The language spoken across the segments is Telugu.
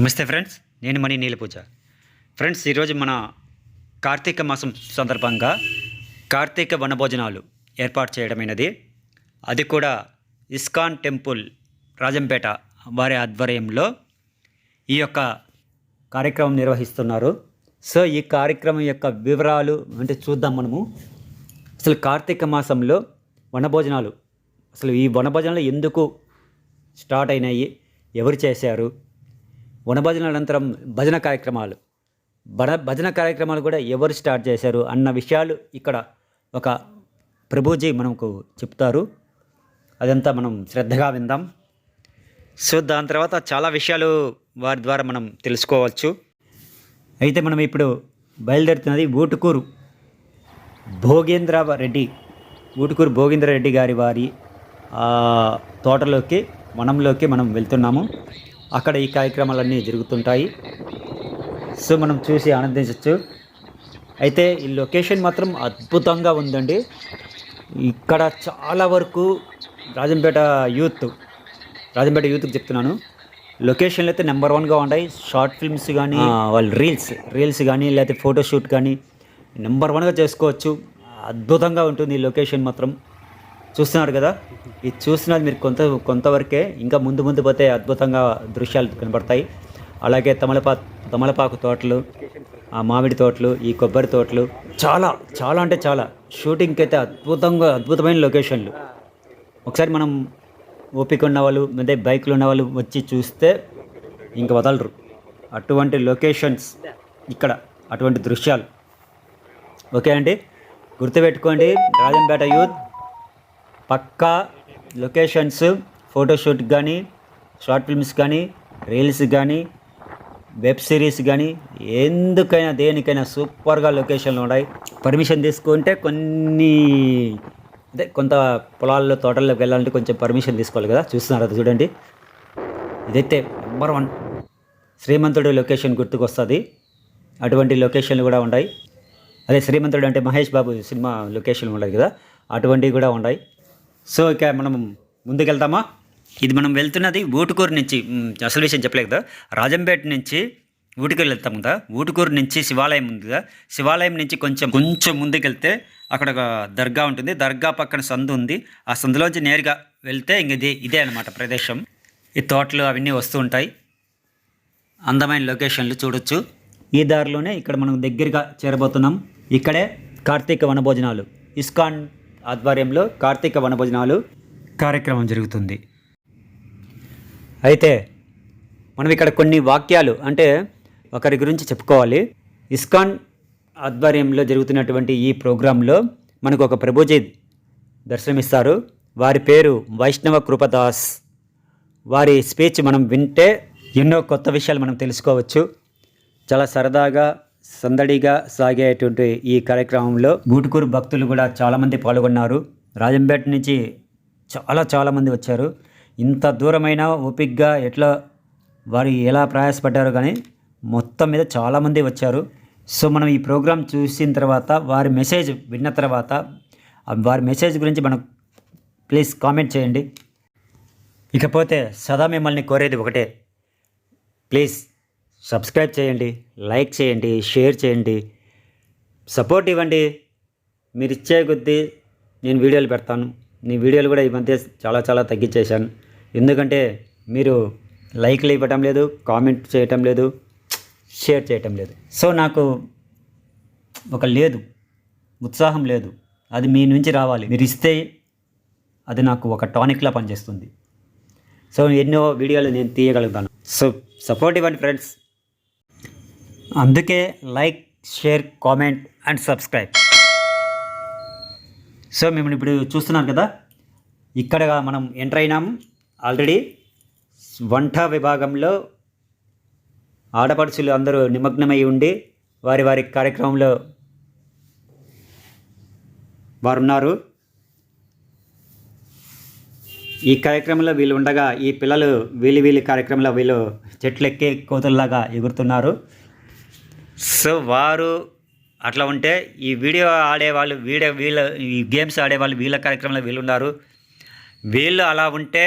నమస్తే ఫ్రెండ్స్ నేను మణి నీలపూజ. ఫ్రెండ్స్ ఈరోజు మన కార్తీక మాసం సందర్భంగా కార్తీక వనభోజనాలు ఏర్పాటు చేయడమైనది. అది కూడా ఇస్కాన్ టెంపుల్ రాజంపేట వారి ఆధ్వర్యంలో ఈ యొక్క కార్యక్రమం నిర్వహిస్తున్నారు. సో ఈ కార్యక్రమం యొక్క వివరాలు అంటే చూద్దాం మనము. అసలు కార్తీక మాసంలో వనభోజనాలు అసలు ఈ వనభోజనాలు ఎందుకు స్టార్ట్ అయినాయి ఎవరు చేశారు వనభజన అనంతరం భజన కార్యక్రమాలు. బడ భజన కార్యక్రమాలు కూడా ఎవరు స్టార్ట్ చేశారు అన్న విషయాలు ఇక్కడ ఒక ప్రభుజీ మనకు చెప్తారు. అదంతా మనం శ్రద్ధగా విందాం. సో దాని తర్వాత చాలా విషయాలు వారి ద్వారా మనం తెలుసుకోవచ్చు. అయితే మనం ఇప్పుడు బయలుదేరుతున్నది ఊటుకూరు భోగేంద్ర రెడ్డి ఊటుకూరు భోగేంద్ర రెడ్డి గారి వారి తోటలోకి వనంలోకి మనం వెళ్తున్నాము. అక్కడ ఈ కార్యక్రమాలన్నీ జరుగుతుంటాయి. సో మనం చూసి ఆనందించవచ్చు అయితే ఈ లొకేషన్ మాత్రం అద్భుతంగా ఉందండి. ఇక్కడ చాలా వరకు రాజంపేట యూత్ రాజంపేట యూత్కి చెప్తున్నాను. లొకేషన్లు అయితే నెంబర్ వన్గా ఉన్నాయి. షార్ట్ ఫిల్మ్స్ కానీ వాళ్ళ రీల్స్. రీల్స్ కానీ లేకపోతే ఫోటోషూట్ కానీ నెంబర్ వన్గా చేసుకోవచ్చు. అద్భుతంగా ఉంటుంది ఈ లొకేషన్ మాత్రం. చూస్తున్నారు కదా? ఇది చూస్తున్నది మీరు కొంత కొంతవరకే ఇంకా ముందు ముందు పోతే అద్భుతంగా దృశ్యాలు కనబడతాయి. అలాగే తమలపా తమలపాకు తోటలు ఆ మామిడి తోటలు ఈ కొబ్బరి తోటలు చాలా చాలా అంటే చాలా. షూటింగ్కి అయితే అద్భుతంగా అద్భుతమైన లొకేషన్లు ఒకసారి మనం ఓపిక ఉన్న వాళ్ళు అదే బైక్లు ఉన్న వాళ్ళు వచ్చి చూస్తే ఇంక వదలరు. అటువంటి లొకేషన్స్ ఇక్కడ అటువంటి దృశ్యాలు. ఓకే అండి? గుర్తుపెట్టుకోండి రాజంపేట యూత్. పక్కా లొకేషన్స్ ఫోటోషూట్ కానీ షార్ట్ ఫిల్మ్స్ కానీ రీల్స్ కానీ వెబ్ సిరీస్ కానీ ఎందుకైనా దేనికైనా సూపర్గా లొకేషన్లు ఉన్నాయి పర్మిషన్ తీసుకుంటే కొన్ని అంటే కొంత పొలాల్లో తోటల్లోకి వెళ్ళాలంటే కొంచెం పర్మిషన్ తీసుకోవాలి కదా. చూస్తున్నారు అది చూడండి. ఇదైతే నెంబర్ వన్ శ్రీమంతుడు లొకేషన్ గుర్తుకొస్తుంది. అటువంటి లొకేషన్లు కూడా ఉన్నాయి అదే శ్రీమంతుడు అంటే మహేష్ బాబు సినిమా లొకేషన్లు ఉన్నాయి కదా. అటువంటివి కూడా ఉన్నాయి సో ఇక మనం ముందుకెళ్తామా? ఇది మనం వెళ్తున్నది ఊటుకూరు నుంచి అసలు విషయం చెప్పలేదు కదా. రాజంపేట నుంచి ఊటుకూరు వెళ్తాం కదా. ఊటుకూరు నుంచి శివాలయం ఉంది కదా. శివాలయం నుంచి కొంచెం కొంచెం ముందుకెళ్తే అక్కడ ఒక దర్గా ఉంటుంది. దర్గా పక్కన సందు ఉంది. ఆ సందులోంచి నేరుగా వెళ్తే ఇంక ఇదే ఇదే అనమాట ప్రదేశం. ఈ తోటలు అవన్నీ వస్తూ ఉంటాయి. అందమైన లొకేషన్లు చూడొచ్చు. ఈ దారిలోనే ఇక్కడ మనం దగ్గరగా చేరబోతున్నాం. ఇక్కడే కార్తీక వనభోజనాలు. ఇస్కాన్ ఆధ్వర్యంలో కార్తీక వనభోజనాలు కార్యక్రమం జరుగుతుంది. అయితే మనం ఇక్కడ కొన్ని వాక్యాలు అంటే ఒకరి గురించి చెప్పుకోవాలి. ఇస్కాన్ ఆధ్వర్యంలో జరుగుతున్నటువంటి ఈ ప్రోగ్రాంలో మనకు ఒక ప్రభుజీ దర్శనమిస్తారు. వారి పేరు వైష్ణవ కృపదాస్. వారి స్పీచ్ మనం వింటే ఎన్నో కొత్త విషయాలు మనం తెలుసుకోవచ్చు. చాలా సరదాగా సందడిగా సాగేటువంటి ఈ కార్యక్రమంలో గూటుకూరు భక్తులు కూడా చాలామంది పాల్గొన్నారు. రాజంపేట నుంచి చాలా చాలామంది వచ్చారు. ఇంత దూరమైన ఓపిక్గా ఎట్లా వారు ఎలా ప్రయాసపడ్డారు కానీ మొత్తం మీద చాలామంది వచ్చారు. సో మనం ఈ ప్రోగ్రాం చూసిన తర్వాత వారి మెసేజ్ విన్న తర్వాత వారి మెసేజ్ గురించి మనం ప్లీజ్ కామెంట్ చేయండి. ఇకపోతే సదా మిమ్మల్ని కోరేది ఒకటే. ప్లీజ్ సబ్స్క్రైబ్ చేయండి లైక్ చేయండి షేర్ చేయండి. సపోర్ట్ ఇవ్వండి. మీరు ఇచ్చే కొద్దీ నేను వీడియోలు పెడతాను. నీ వీడియోలు కూడా ఈ మధ్య చాలా చాలా తగ్గించేశాను. ఎందుకంటే మీరు లైక్లు ఇవ్వటం లేదు కామెంట్ చేయటం లేదు షేర్ చేయటం లేదు. సో నాకు ఒక లేదు ఉత్సాహం లేదు. అది మీ నుంచి రావాలి. మీరు ఇస్తే అది నాకు ఒక టానిక్లా పనిచేస్తుంది. సో ఎన్నో వీడియోలు నేను తీయగలుగుతాను. సో సపోర్ట్ ఇవ్వండి ఫ్రెండ్స్. అందుకే like share comment and subscribe. So మేము ఇప్పుడు చూస్తున్నాం కదా ఇక్కడ మనం ఎంటర్ అయినాము. ఆల్రెడీ వంట విభాగంలో ఆడపడుచులు అందరూ నిమగ్నమై ఉండి వారి వారి కార్యక్రమంలో వారు ఉన్నారు ఈ కార్యక్రమంలో వీళ్ళు ఉండగా ఈ పిల్లలు వీలి వీలి కార్యక్రమంలో వీళ్ళు చెట్లు ఎక్కే కోతుల్లాగా ఎగురుతున్నారు. సో వారు అట్లా ఉంటే ఈ వీడియో ఆడేవాళ్ళు వీడియో వీళ్ళ ఈ గేమ్స్ ఆడేవాళ్ళు వీళ్ళ కార్యక్రమంలో వీళ్ళు ఉన్నారు వీళ్ళు అలా ఉంటే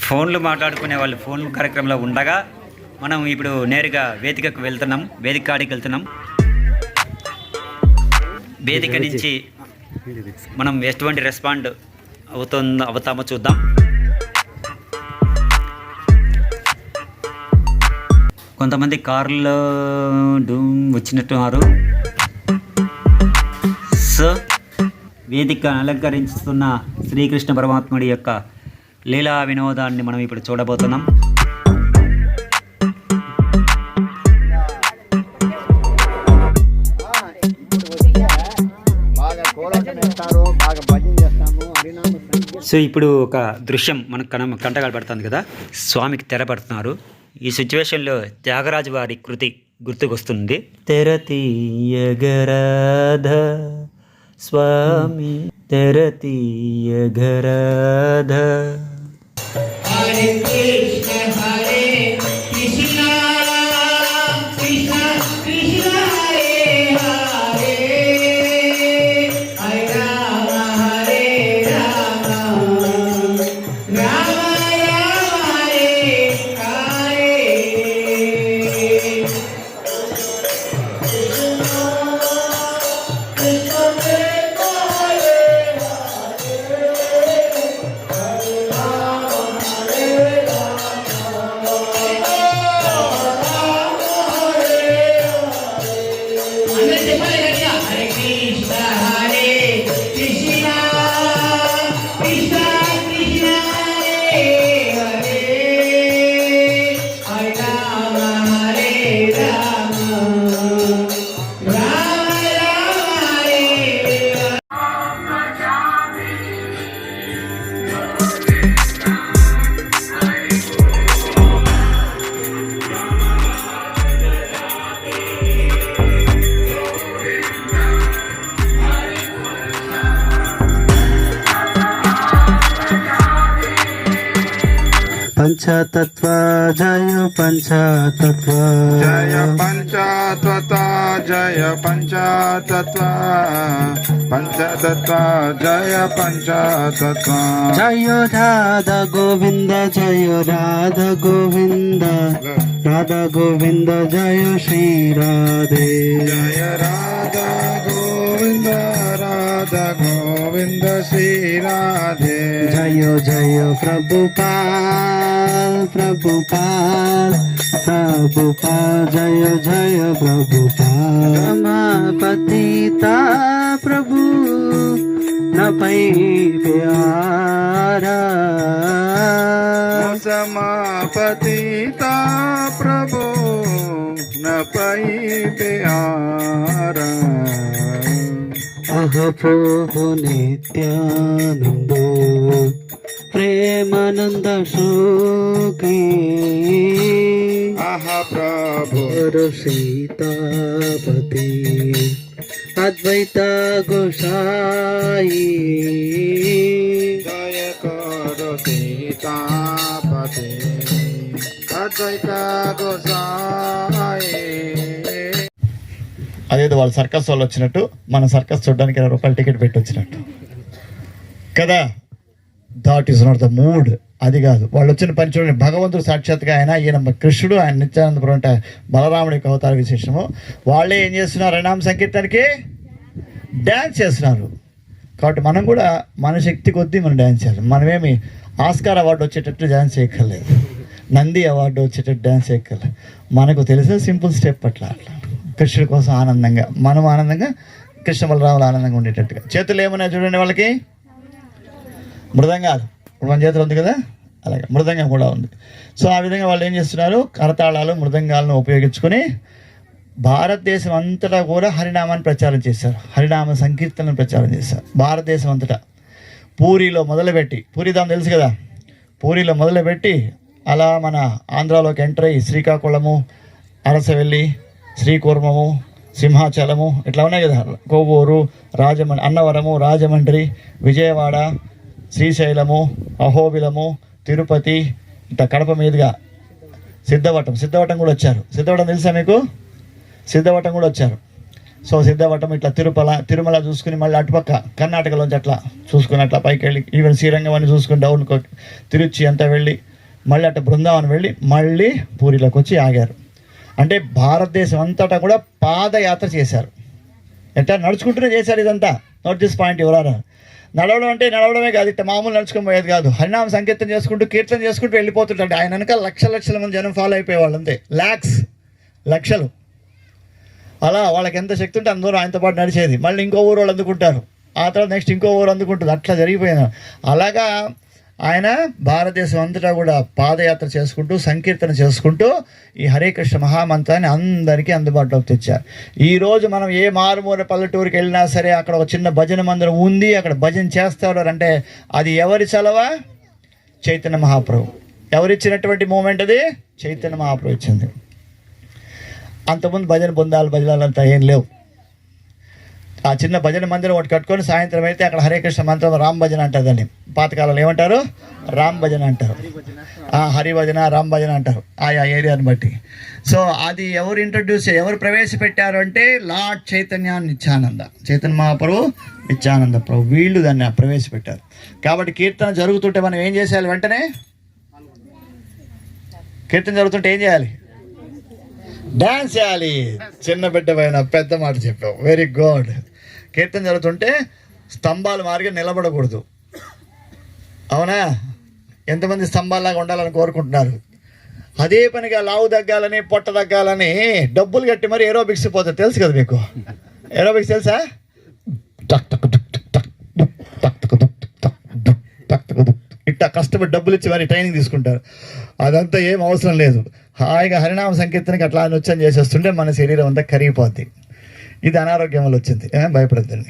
ఫోన్లు మాట్లాడుకునే వాళ్ళు ఫోన్ కార్యక్రమంలో ఉండగా మనం ఇప్పుడు నేరుగా వేదికకు వెళ్తున్నాం వేదిక కాడికి వెళ్తున్నాం. వేదిక నుంచి మనం ఎటువంటి రెస్పాండ్ అవుతుందో అవుతామో చూద్దాం. కొంతమంది కార్లో డూమ్ వచ్చినట్టున్నారు సో వేదిక అలంకరిస్తున్న శ్రీకృష్ణ పరమాత్ముడి యొక్క లీలా వినోదాన్ని మనం ఇప్పుడు చూడబోతున్నాం. సో ఇప్పుడు ఒక దృశ్యం మనకు కన కంటగా పడుతుంది కదా. స్వామికి తెర పడుతున్నారు. ఈ సిచ్యువేషన్లో త్యాగరాజు వారి కృతి గుర్తుకొస్తుంది. తెర తీయగరాధ స్వామి తెర తీయగరాధ పంచతత్వ జయ పంచతత్వ జయ పంచతత్వ జయ పంచతత్వ పంచతత్వ జయ పంచతత్వ జయ రాధ గోవింద রাধা গোবিন্দ জয় শ্রী রাধে। জয় রাধা গোবিন্দ রাধা গোবিন্দ শ্রী রাধে। জয় জয় প্রভুপাল প্রভুপাল প্রভুপাল জয় জয় পতিতা প্রভু न पई प्यारा समापतिता प्रभो नपै प्यारा अह प्रभु नित्यानन्दो प्रेमानन्द सुखी अह प्रभु सीतापति అద్వైత గోసాయి. జయ కరు సీతాపతి. అద్వైత గోసాయి. అదేదో వాళ్ళు సర్కస్ వాళ్ళు వచ్చినట్టు మన సర్కస్ చూడడానికి ఇరవై రూపాయలు టికెట్ పెట్టి వచ్చినట్టు. కదా? That is not the mood అది కాదు. వాళ్ళు వచ్చిన పని చూడండి. భగవంతుడు సాక్షాత్గా ఆయన ఈయన కృష్ణుడు ఆయన నిత్యానందపురం అంటే బలరాముడి యొక్క అవతార విశేషము. వాళ్ళే ఏం చేస్తున్నారు? హరినామ సంకీర్తనకి డ్యాన్స్ చేస్తున్నారు. కాబట్టి మనం కూడా మన శక్తి కొద్దీ మనం డ్యాన్స్ చేయాలి. మనమేమి ఆస్కార్ అవార్డు వచ్చేటట్టు డ్యాన్స్ చేయక్కర్లేదు. నంది అవార్డు వచ్చేటట్టు డ్యాన్స్ చేయక్కర్లేదు. మనకు తెలిసిన సింపుల్ స్టెప్ అట్లా అట్లా. కృష్ణుడి కోసం ఆనందంగా మనం ఆనందంగా కృష్ణ బలరాములు ఆనందంగా ఉండేటట్టుగా. చేతులు ఏమన్నా చూడండి వాళ్ళకి? మృదంగాలు. ఇప్పుడు మన చేతులు ఉంది కదా? అలాగే మృదంగం కూడా ఉంది. సో ఆ విధంగా వాళ్ళు ఏం చేస్తున్నారు? కరతాళాలు మృదంగాలను ఉపయోగించుకొని భారతదేశం అంతటా కూడా హరినామాన్ని ప్రచారం చేశారు. హరినామ సంకీర్తనను ప్రచారం చేశారు. భారతదేశం అంతటా పూరిలో మొదలుపెట్టి పూరి దాని తెలుసు కదా? పూరిలో మొదలుపెట్టి అలా మన ఆంధ్రాలోకి ఎంటర్ అయ్యి శ్రీకాకుళము అరసవెల్లి శ్రీకూర్మము సింహాచలము ఇట్లా ఉన్నాయి కదా? కోవూరు రాజమండ్రి అన్నవరము రాజమండ్రి విజయవాడ శ్రీశైలము అహోబిలము తిరుపతి ఇట్లా కడప మీదుగా సిద్ధవటం సిద్ధవటం కూడా వచ్చారు. సిద్ధవటం తెలుసా మీకు? సిద్ధవటం కూడా వచ్చారు. సో సిద్ధవటం ఇట్లా తిరుపల తిరుమల చూసుకుని మళ్ళీ అటుపక్క కర్ణాటకలోంచి అట్లా చూసుకుని అట్లా పైకి వెళ్ళి ఈవెన్ శ్రీరంగం అని చూసుకుని డౌన్ తిరుచి అంతా వెళ్ళి మళ్ళీ అటు బృందావనం వెళ్ళి మళ్ళీ పూరిలోకి వచ్చి ఆగారు. అంటే భారతదేశం అంతటా కూడా పాదయాత్ర చేశారు. ఎట్లా నడుచుకుంటూనే చేశారు ఇదంతా. నోట్ దిస్ పాయింట్ ఎవరారా నడవడం అంటే నడవడమే కాదు ఇట్లా మామూలు నడుచుకొని పోయేది కాదు. హరినామ సంకీర్తన చేసుకుంటూ కీర్తన చేసుకుంటూ వెళ్ళిపోతుంటాడు ఆయన వెనక లక్ష లక్షల మంది జనం ఫాలో అయిపోయేవాళ్ళు అంతే. ల్యాక్స్ లక్షలు. అలా వాళ్ళకి ఎంత శక్తి ఉంటే అందరూ ఆయనతో పాటు నడిచేది. మళ్ళీ ఇంకో ఊరు వాళ్ళు అందుకుంటారు. ఆ తర్వాత నెక్స్ట్ ఇంకో ఊరు అందుకుంటుంది. అట్లా జరిగిపోయింది. అలాగా ఆయన భారతదేశం అంతటా కూడా పాదయాత్ర చేసుకుంటూ సంకీర్తన చేసుకుంటూ ఈ హరే కృష్ణ మహామంత్రాన్ని అందరికీ అందుబాటులోకి తెచ్చారు. ఈరోజు మనం ఏ మారుమూల పల్లెటూరుకి వెళ్ళినా సరే అక్కడ ఒక చిన్న భజన మందిరం ఉంది. అక్కడ భజన చేస్తారు అంటే అది ఎవరి చలవా? చైతన్య మహాప్రభు. ఎవరిచ్చినటువంటి మూమెంట్ అది? చైతన్య మహాప్రభు ఇచ్చింది. అంతకుముందు భజన బృందాలు భజనాలు అంతా ఏం లేవు. ఆ చిన్న భజన మందిరం ఒకటి కట్టుకొని సాయంత్రం అయితే అక్కడ హరే కృష్ణ మంత్రం రామ్ భజన అంటారు దాన్ని పాతకాలంలో ఏమంటారు? రామ్ భజన అంటారు. హరి భజన రామ్ భజన అంటారు. ఆయా ఏరియాని బట్టి. సో అది ఎవరు ఇంట్రడ్యూస్ ఎవరు ప్రవేశపెట్టారు అంటే లార్డ్ చైతన్య నిత్యానంద. చైతన్య మహాప్రభు నిత్యానంద ప్రభు. వీళ్ళు దాన్ని ప్రవేశపెట్టారు. కాబట్టి కీర్తన జరుగుతుంటే మనం ఏం చేసేయాలి వెంటనే? కీర్తన జరుగుతుంటే ఏం చేయాలి? డాన్స్ చేయాలి చిన్న బిడ్డ పైన పెద్ద మాట చెప్పావు వెరీ గుడ్ కీర్తన జరుగుతుంటే స్తంభాలు మారిగా నిలబడకూడదు అవునా ఎంతమంది స్తంభాల్లాగా ఉండాలని కోరుకుంటున్నారు అదే పనిగా లావు తగ్గాలని పొట్ట తగ్గాలని డబ్బులు కట్టి మరి ఏరోబిక్స్ పోతుంది తెలుసు కదా మీకు ఏరోబిక్స్ తెలుసా టక్ టక్ టక్ టక్ ఇట్లా కష్టపడి డబ్బులు ఇచ్చి మరి ట్రైనింగ్ తీసుకుంటారు అదంతా ఏం అవసరం లేదు హాయిగా హరినామ సంకీర్తనకి అట్లా నృత్యం చేసేస్తుంటే మన శరీరం అంతా కరిగిపోద్ది. ఇది అనారోగ్యం వల్ల వచ్చింది. ఏ భయపడద్దండి.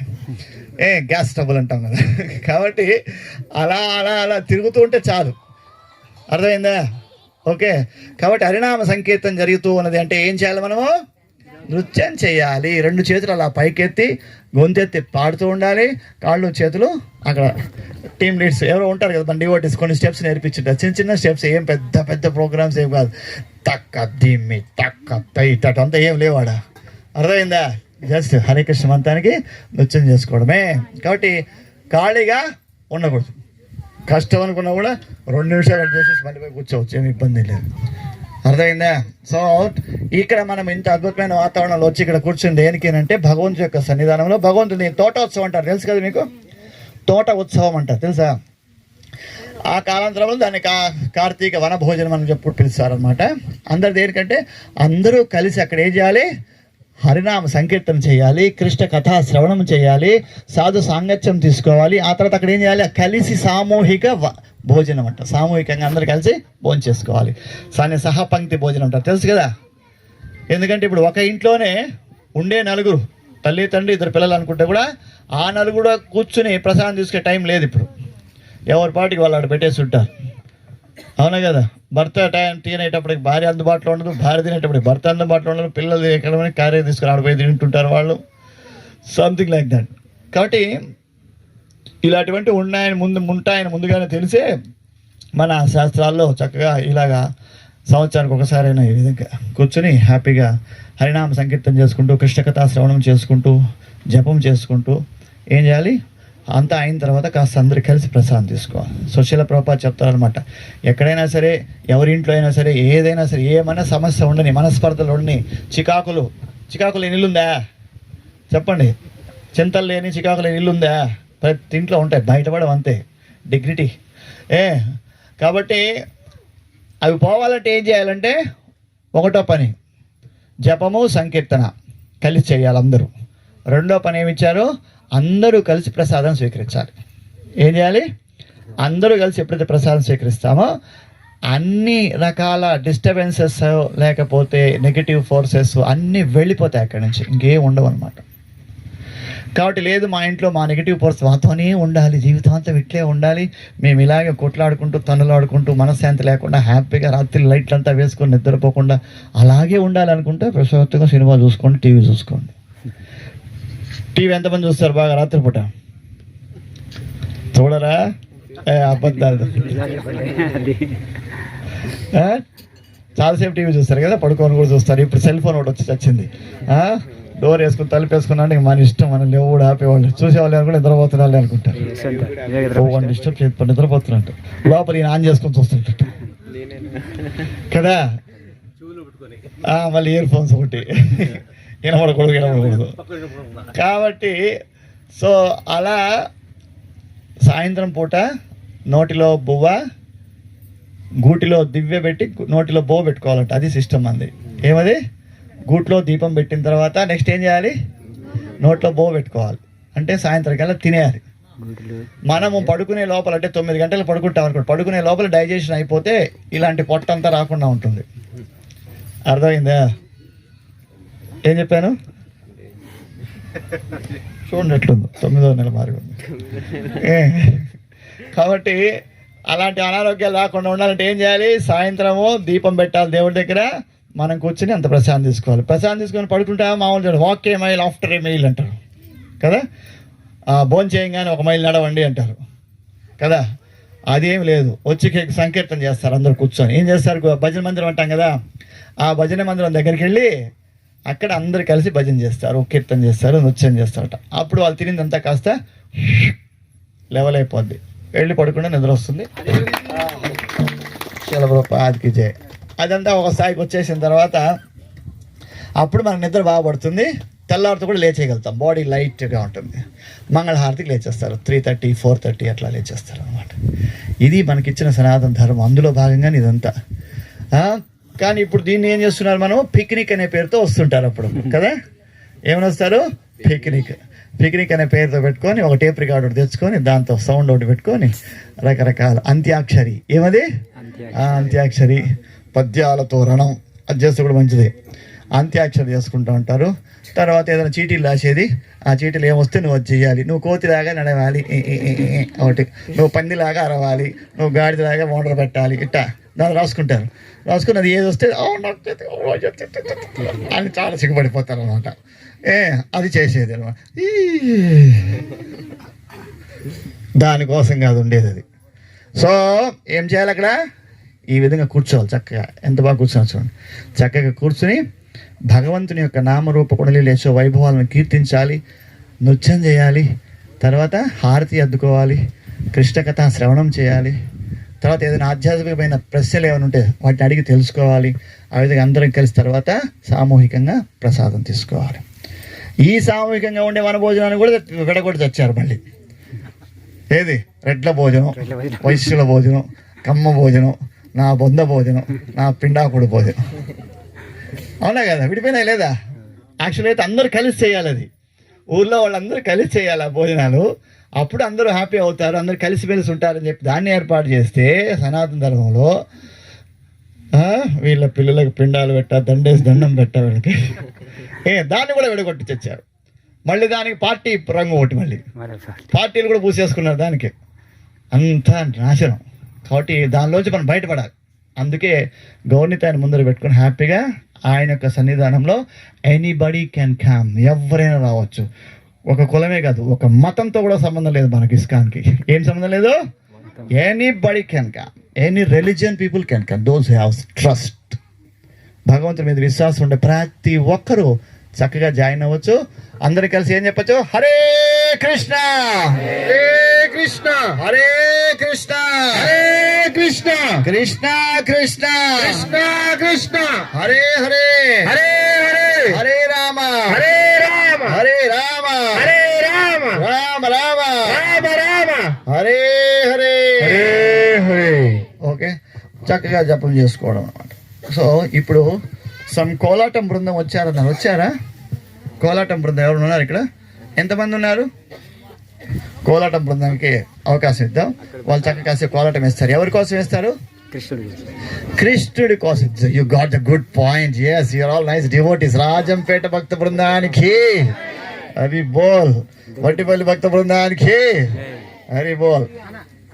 ఏ గ్యాస్ ట్రబుల్ అంటాం కదా. కాబట్టి అలా అలా అలా తిరుగుతూ ఉంటే చాలు. అర్థమైందా? ఓకే. కాబట్టి హరినామ సంకీర్తన జరుగుతూ ఉన్నది అంటే ఏం చేయాలి మనము? నృత్యం చేయాలి. రెండు చేతులు అలా పైకెత్తి గొంతెత్తి పాడుతూ ఉండాలి. కాళ్ళు చేతులు అక్కడ టీమ్ లీడ్స్ ఎవరో ఉంటారు కదా మన డివోటీస్ కొన్ని స్టెప్స్ నేర్పించుంటారు. చిన్న చిన్న స్టెప్స్ ఏం పెద్ద పెద్ద ప్రోగ్రామ్స్ ఏం కాదు. తక్క దిమ్మి తక్క తైట్ అంతా ఏం లేవాడా అర్థమైందా? జస్ట్ హరికృష్ణ మంత్రానికి నృత్యం చేసుకోవడమే. కాబట్టి ఖాళీగా ఉండకూడదు. కష్టం అనుకున్నా కూడా రెండు నిమిషాలు అటు చేసేసి మళ్ళీ కూర్చోవచ్చు. ఏమి ఇబ్బంది లేదు. అర్థమైందా? సో ఇక్కడ మనం ఇంత అద్భుతమైన వాతావరణంలో వచ్చి ఇక్కడ కూర్చుంది దేనికేనంటే భగవంతుడి యొక్క సన్నిధానంలో భగవంతుని తోటోత్సవం అంటారు. తెలుసు కదా మీకు? తోట ఉత్సవం అంటారు తెలుసా? ఆ కాలాంతరంలో దాన్ని కా కార్తీక వనభోజనం అని చెప్పి పిలుస్తారనమాట అందరు దేనికంటే అందరూ కలిసి అక్కడ ఏం చేయాలి? హరినామ సంకీర్తన చేయాలి కృష్ణ కథా శ్రవణం చేయాలి సాధు సాంగత్యం తీసుకోవాలి. ఆ తర్వాత అక్కడ ఏం చేయాలి? కలిసి సామూహిక వ- భోజనం అంట. సామూహికంగా అందరు కలిసి భోజనం చేసుకోవాలి. దాన్ని సహపంక్తి భోజనం అంటారు. తెలుసు కదా? ఎందుకంటే ఇప్పుడు ఒక ఇంట్లోనే ఉండే నలుగురు తల్లి తండ్రి ఇద్దరు పిల్లలు అనుకుంటే కూడా ఆ నలుగురు కూర్చుని ప్రసాదం తీసుకునే టైం లేదు ఇప్పుడు. ఎవరి పాటికి వాళ్ళు ఆడ పెట్టేసి ఉంటారు. అవునా కదా? భర్త టైం తినేటప్పటికి భార్య అందుబాటులో ఉండదు భార్య తినేటప్పటికి భర్త అందుబాటులో ఉండదు పిల్లలు ఎక్కడ కార్య తీసుకుని ఆడిపోయి తింటుంటారు వాళ్ళు. సంథింగ్ లైక్ దట్ కాబట్టి ఇలాంటివంటి ఉన్నాయని ముందు ఉంటాయని ముందుగానే తెలిసే మన శాస్త్రాల్లో చక్కగా ఇలాగా సంవత్సరానికి ఒకసారైనా ఈ విధంగా కూర్చొని హ్యాపీగా హరినామ సంకీర్తన చేసుకుంటూ కృష్ణకథా శ్రవణం చేసుకుంటూ జపం చేసుకుంటూ ఏం చేయాలి? అంతా అయిన తర్వాత కాస్త అందరు కలిసి ప్రసాదం తీసుకోవాలి. సుశీల ప్రభా చెప్తారనమాట ఎక్కడైనా సరే ఎవరి ఇంట్లో అయినా సరే ఏదైనా సరే ఏమైనా సమస్య ఉండని మనస్పర్ధలు ఉండని చికాకులు చికాకులు ఇల్లుందా? చెప్పండి. చింతలు లేని చికాకులు ఇల్లుందా? ప్రతి ఇంట్లో ఉంటాయి బయటపడవు అంతే. డిగ్నిటీ ఏ కాబట్టి అవి పోవాలంటే ఏం చేయాలంటే ఒకటో పని జపము సంకీర్తన కలిసి చేయాలి అందరూ. రెండో పని ఏమి ఇచ్చారు? అందరూ కలిసి ప్రసాదం స్వీకరించాలి. ఏం చేయాలి? అందరూ కలిసి ఎప్పుడైతే ప్రసాదం స్వీకరిస్తామో అన్ని రకాల డిస్టర్బెన్సెస్ లేకపోతే నెగిటివ్ ఫోర్సెస్ అన్నీ వెళ్ళిపోతాయి అక్కడి నుంచి. ఇంకేం ఉండవు అనమాట కాబట్టి లేదు మా ఇంట్లో మా నెగిటివ్ ఫోర్స్ మాతోనే ఉండాలి. జీవితాంతం ఇట్లే ఉండాలి. మేము ఇలాగే కొట్లాడుకుంటూ తన్నులాడుకుంటూ మనశ్శాంతి లేకుండా హ్యాపీగా రాత్రి లైట్లు అంతా వేసుకొని నిద్రపోకుండా అలాగే ఉండాలి అనుకుంటే ప్రశాంతంగా సినిమా చూసుకోండి టీవీ చూసుకోండి. టీవీ ఎంతమంది చూస్తారు? బాగా రాత్రిపూట చూడరా? అబద్ధాలు? చాలాసేపు టీవీ చూస్తారు కదా పడుకొని కూడా చూస్తారు. ఇప్పుడు సెల్ ఫోన్ ఒకటి వచ్చి వచ్చింది? డోర్ వేసుకుని తలుపు వేసుకున్నాడు ఇంక మన ఇష్టం మన లేవుడు ఆపేవాళ్ళు. చూసేవాళ్ళు అనుకుంటే. నిద్రపోతున్నాళ్ళు అనుకుంటారు డిస్టర్బ్ చేయకపోతే నిద్రపోతున్నట్టు. లోపల ఈయన ఆన్ చేసుకొని చూస్తుంటాడు. కదా? మళ్ళీ ఇయర్ ఫోన్స్ ఒకటి. వినపడకూడదు వినపడకూడదు కాబట్టి సో అలా సాయంత్రం పూట నోటిలో బువ్వ గూటిలో దివ్య పెట్టి నోటిలో బో పెట్టుకోవాలంట. అది సిస్టమ్ అంది. ఏమది? గూట్లో దీపం పెట్టిన తర్వాత నెక్స్ట్ ఏం చేయాలి? నోట్లో బో పెట్టుకోవాలి. అంటే సాయంత్రం కల్లా తినేయాలి. మనము పడుకునే లోపల అంటే తొమ్మిది గంటలు పడుకుంటాం అనుకోండి. పడుకునే లోపల డైజెషన్ అయిపోతే ఇలాంటి పొట్ట అంతా రాకుండా ఉంటుంది. అర్థమైందా? ఏం చెప్పాను? చూడండి ఎట్లుందో. తొమ్మిదో నెల మారి ఉంది ఏ, కాబట్టి అలాంటి అనారోగ్యాలు రాకుండా ఉండాలంటే ఏం చేయాలి? సాయంత్రము దీపం పెట్టాలి దేవుడి దగ్గర. మనం కూర్చొని అంత ప్రశాంతం తీసుకోవాలి. ప్రశాంతం తీసుకొని పడుకుంటా మామూలు చూడండి walk a mile after a mile అంటారు. కదా? భోజనం చేయంగానే ఒక మైల్ నడవండి అంటారు. కదా? అదేం లేదు. వచ్చి కే- సంకీర్తన చేస్తారు అందరు కూర్చొని. ఏం చేస్తారు? భజన మందిరం అంటాం కదా? ఆ భజన మందిరం దగ్గరికి వెళ్ళి అక్కడ అందరు కలిసి భజన చేస్తారు. కీర్తన చేస్తారు నృత్యం చేస్తారట. అప్పుడు వాళ్ళు తినిందంతా కాస్త లెవెల్ అయిపోద్ది వెళ్ళి పడుకుంటే నిద్ర వస్తుంది. శలభ్రపాదికి జయ. అదంతా ఒక స్థాయికి వచ్చేసిన తర్వాత అప్పుడు మనకు నిద్ర బాగా పడుతుంది. తెల్లవారితో కూడా లేచేయగలుగుతాం. బాడీ లైట్గా ఉంటుంది. మంగళహారతికి లేచేస్తారు. త్రీ థర్టీ ఫోర్ థర్టీ అట్లా లేచేస్తారు అనమాట ఇది మనకిచ్చిన సనాతన ధర్మం. అందులో భాగంగానే ఇదంతా. కానీ ఇప్పుడు దీన్ని ఏం చేస్తున్నారు మనం? పిక్నిక్ అనే పేరుతో వస్తుంటారు అప్పుడు. కదా? ఏమని వస్తారు? పిక్నిక్. పిక్నిక్ అనే పేరుతో పెట్టుకొని ఒక టేప్ రికార్డు తెచ్చుకొని దాంతో సౌండ్ ఒకటి పెట్టుకొని రకరకాల అంత్యాక్షరి. ఏమది? ఆ, అంత్యాక్షరి. పద్యాలతో రణం అది చేస్తే కూడా మంచిది. అంత్యాక్షరి చేసుకుంటూ ఉంటారు. తర్వాత ఏదైనా చీటీలు రాసేది ఆ చీటీలు ఏమొస్తే నువ్వు అది చేయాలి నువ్వు కోతిలాగా నడవాలి. ఒకటి. నువ్వు పందిలాగా అరవాలి. నువ్వు గాడిదలాగా మోటార్ పెట్టాలి. ఇట్టా. దాన్ని రాసుకుంటారు. రాసుకుని అది ఏది వస్తే అని చాలా సిగ్గుపడిపోతారు అనమాట ఏ అది చేసేది అనమాట దానికోసం కాదు ఉండేది అది. సో ఏం చేయాలి అక్కడ? ఈ విధంగా కూర్చోవాలి చక్కగా. ఎంత బాగా కూర్చోవాలి చూడండి. చక్కగా కూర్చుని భగవంతుని యొక్క నామరూప కొడలి లేచో వైభవాలను కీర్తించాలి నృత్యం చేయాలి తర్వాత హారతి అద్దుకోవాలి కృష్ణకథ శ్రవణం చేయాలి తర్వాత ఏదైనా ఆధ్యాత్మికమైన ప్రశ్నలు ఏమైనా ఉంటే వాటిని అడిగి తెలుసుకోవాలి ఆ విధంగా అందరం కలిసి తర్వాత సామూహికంగా ప్రసాదం తీసుకోవాలి. ఈ సామూహికంగా ఉండే వన భోజనాన్ని కూడా విడగొట్టి తెచ్చారు మళ్ళీ. ఏది? రెడ్ల భోజనం వైశ్యుల భోజనం కమ్మ భోజనం నా బొంద భోజనం నా పిండాకుడు భోజనం. అవునా కదా? విడిపోయినా లేదా? యాక్చువల్ అయితే అందరూ కలిసి చేయాలి అది. ఊర్లో వాళ్ళందరూ కలిసి చేయాలి ఆ భోజనాలు. అప్పుడు అందరూ హ్యాపీ అవుతారు అందరూ కలిసిమెలిసి ఉంటారని చెప్పి దాన్ని ఏర్పాటు చేస్తే సనాతన ధర్మంలో వీళ్ళ పిల్లలకు పిండాలు పెట్ట దండేసి దండం పెట్ట వీళ్ళకి. ఏ దాన్ని కూడా విడగొట్టి తెచ్చారు. మళ్ళీ దానికి పార్టీ రంగు ఒకటి మళ్ళీ. పార్టీలు కూడా పూసేసుకున్నారు దానికి. అంతా నాశనం. కాబట్టి దానిలోంచి మనం బయటపడాలి. అందుకే గౌర్నిత ఆయన ముందర పెట్టుకొని హ్యాపీగా ఆయన యొక్క సన్నిధానంలో ఎనీబడి క్యాన్ క్యామ్ ఎవరైనా రావచ్చు. ఒక కులమే కాదు ఒక మతంతో కూడా సంబంధం లేదు మనకి ఇస్కాన్కి. ఏం సంబంధం లేదు? Anybody can come any religion people can come those have trust భగవంతుడి మీద విశ్వాసం ఉండే ప్రతి ఒక్కరూ చక్కగా జాయిన్ అవ్వచ్చు. అందరు కలిసి ఏం చెప్పచ్చు? హరే కృష్ణ! హరే కృష్ణ! హరే కృష్ణ! హరే కృష్ణ! కృష్ణ కృష్ణ! కృష్ణ కృష్ణ! హరే హరే! హరే హరే! హరే రామ! హరే రామ! హరే రామ! హరే రామ! రామ రామ! రామ రామ! హరే హరే! హరే హరే! ఓకే. చక్కగా జపం చేసుకోవడం అన్నమాట. సో ఇప్పుడు సమ్ కోలాటం బృందం వచ్చారన్నారు. వచ్చారా? కోలాటం బృందం ఎవరు ఉన్నారు ఇక్కడ? ఎంతమంది ఉన్నారు? కోలాటం బృందానికి అవకాశం ఇద్దాం. వాళ్ళు చక్కగా కాసేపు కోలాటం వేస్తారు. ఎవరి కోసం వేస్తారు? కృష్ణుడి కోసం. You got the good point yes you're all nice devotees Rajampet భక్త బృందానికి. హరి బోల్. వట్టిపల్లి భక్త బృందానికి. హరి బోల్.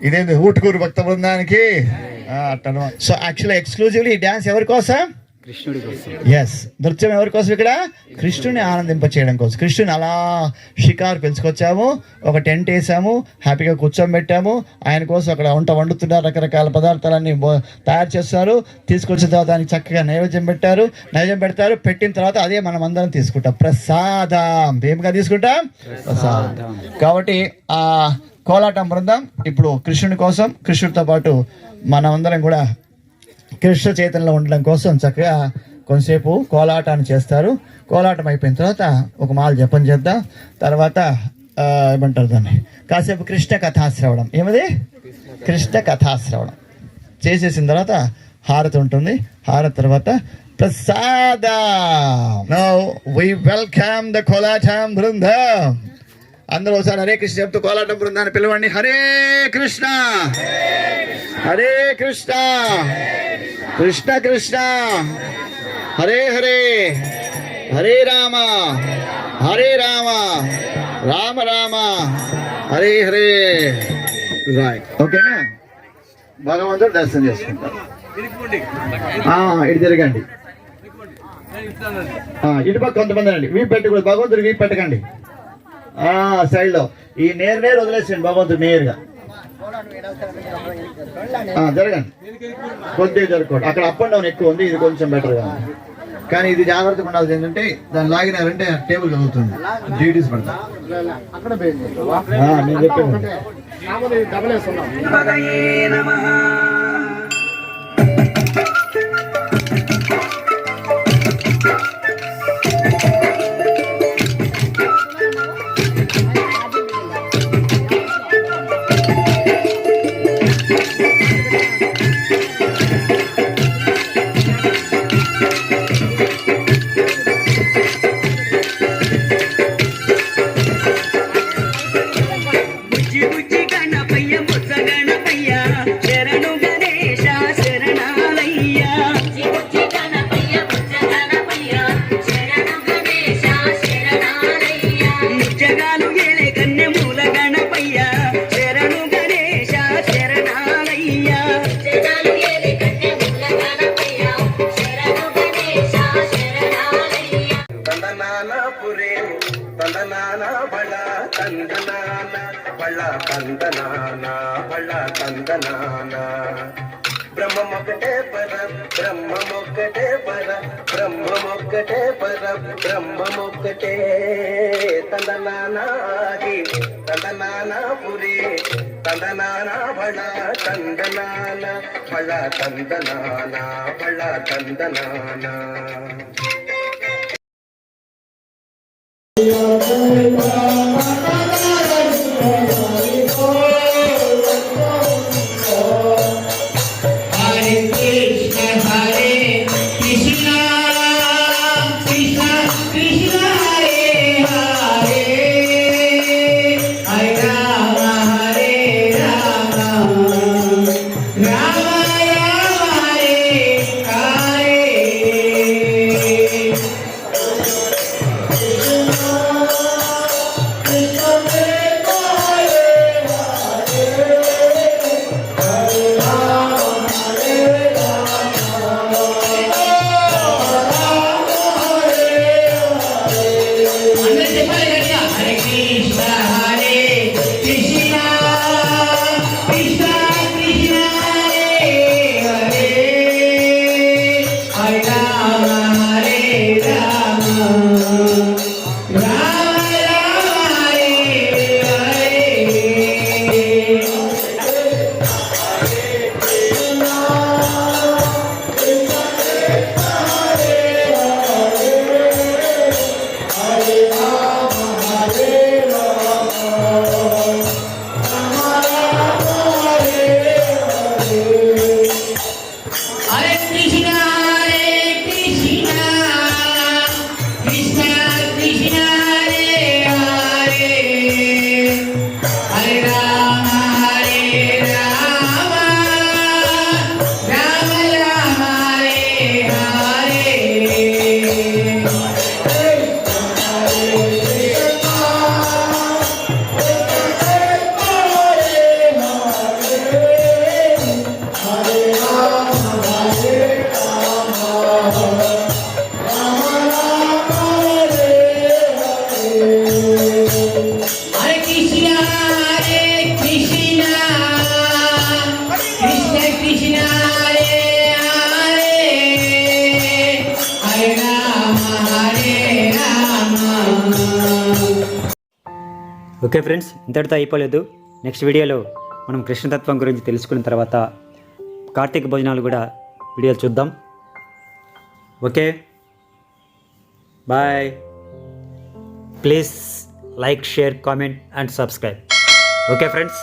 ఇదేంటి ఊటుకూరు భక్త బృందానికి? అట్టను. సో యాక్చువల్లీ ఎక్స్క్లూజివ్లీ ఈ డ్యాన్స్ ఎవరి కోసం? ఎస్ నృత్యం ఎవరి కోసం ఇక్కడ? కృష్ణుని ఆనందింప చేయడం కోసం. కృష్ణుని అలా షికారు పెంచుకొచ్చాము ఒక టెంట్ వేసాము హ్యాపీగా కూర్చోబెట్టాము ఆయన కోసం అక్కడ వంట వండుతున్నారు రకరకాల పదార్థాలన్నీ తయారు చేస్తారు. తీసుకొచ్చిన తర్వాత దానికి చక్కగా నైవేద్యం పెట్టారు. నైవేద్యం పెడతారు. పెట్టిన తర్వాత అదే మనం అందరం తీసుకుంటాం. ప్రసాదం. ఏమిగా తీసుకుంటాం? ప్రసాదం. కాబట్టి ఆ కోలాటం బృందం ఇప్పుడు కృష్ణుని కోసం కృష్ణుడితో పాటు మనమందరం కూడా కృష్ణ చైతన్యంలో ఉండడం కోసం చక్కగా కొంతసేపు కోలాటాన్ని చేస్తారు. కోలాటం అయిపోయిన తర్వాత ఒక మాల జపం చేద్దాం. తర్వాత ఏమంటారు దాన్ని? కాసేపు కృష్ణ కథాశ్రవణం. ఏమది? కృష్ణ కథాశ్రవణం. చేసేసిన తర్వాత హారతి ఉంటుంది. హారతి తర్వాత ప్రసాద. Now we welcome the Kolatam బృందం. అందరూ ఒకసారి హరే కృష్ణ చెప్తూ కోలాటం బృందాన్ని పిలవండి. హరే కృష్ణ. హరే కృష్ణ. కృష్ణ కృష్ణ. హరే హరే. హరే రామ. హరే రామ. రామ రామ. హరే హరే. రైట్ ఓకేనా భగవంతుడు దర్శనం చేసుకుంటాం ఆ, ఇటు తిరగండి. ఆ, ఇటు పక్క కొంతమంది అండి వీపు పెట్టకూడదు భగవంతుడు వీపు పెట్టకండి. ఆ, side లో ఈ నేరు నేరు వదిలేసండి భగవంతుడు నేరుగా. ఆ, జరగండి. కొద్దిగా జరగకూడదు. అక్కడ అప్ అండ్ డౌన్ ఎక్కువ ఉంది ఇది కొంచెం బెటర్గా ఉంది. కానీ ఇది జాగ్రత్తగా ఉండాల్సి ఏంటంటే దాన్ని లాగినారంటే టేబుల్ కదులుతుంది డ్యూటీస్ పడతా. నేను చెప్పాను బళ్ళ తందనానా బళ్ళ తందనానా బ్రహ్మమొక్కటే పర బ్రహ్మమొక్కటే పర బ్రహ్మమొక్కటే పర బ్రహ్మమొక్కటే తందనానాది తందనానా పురి తందనానా బళ తందనానా బళ తందనానా బళ తందనానా Thank you. Thank you. Okay friends ఇంతటితో అయిపోలేదు. నెక్స్ట్ వీడియోలో మనం కృష్ణతత్వం గురించి తెలుసుకున్న తర్వాత కార్తీక భోజనాలు కూడా వీడియోలు చూద్దాం. Okay? Bye. Please like share comment and subscribe. Okay friends?